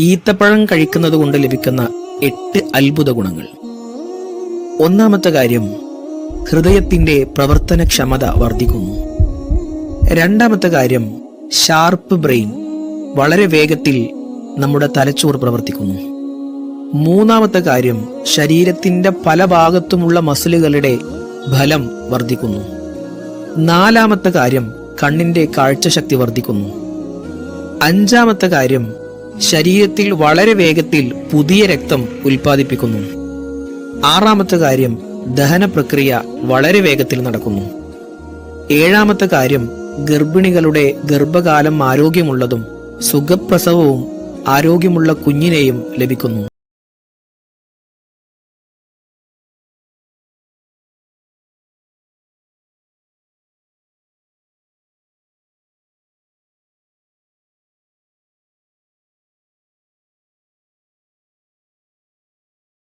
ഈത്തപ്പഴം കഴിക്കുന്നത് കൊണ്ട് ലഭിക്കുന്ന എട്ട് അത്ഭുത ഗുണങ്ങൾ. ഒന്നാമത്തെ കാര്യം ഹൃദയത്തിന്റെ പ്രവർത്തനക്ഷമത വർദ്ധിക്കുന്നു. രണ്ടാമത്തെ കാര്യം ഷാർപ്പ് ബ്രെയിൻ വളരെ വേഗത്തിൽ നമ്മുടെ തലച്ചോർ പ്രവർത്തിക്കുന്നു. മൂന്നാമത്തെ കാര്യം ശരീരത്തിന്റെ പല ഭാഗത്തുമുള്ള മസിലുകളുടെ ഫലം വർദ്ധിക്കുന്നു. നാലാമത്തെ കാര്യം കണ്ണിന്റെ കാഴ്ചശക്തി വർദ്ധിക്കുന്നു. അഞ്ചാമത്തെ കാര്യം ശരീരത്തിൽ വളരെ വേഗത്തിൽ പുതിയ രക്തം ഉൽപ്പാദിപ്പിക്കുന്നു. ആറാമത്തെ കാര്യം ദഹന പ്രക്രിയ വളരെ വേഗത്തിൽ നടക്കുന്നു. ഏഴാമത്തെ കാര്യം ഗർഭിണികളുടെ ഗർഭകാലം ആരോഗ്യമുള്ളതും സുഖപ്രസവവും ആരോഗ്യമുള്ള കുഞ്ഞിനെയും ലഭിക്കുന്നു.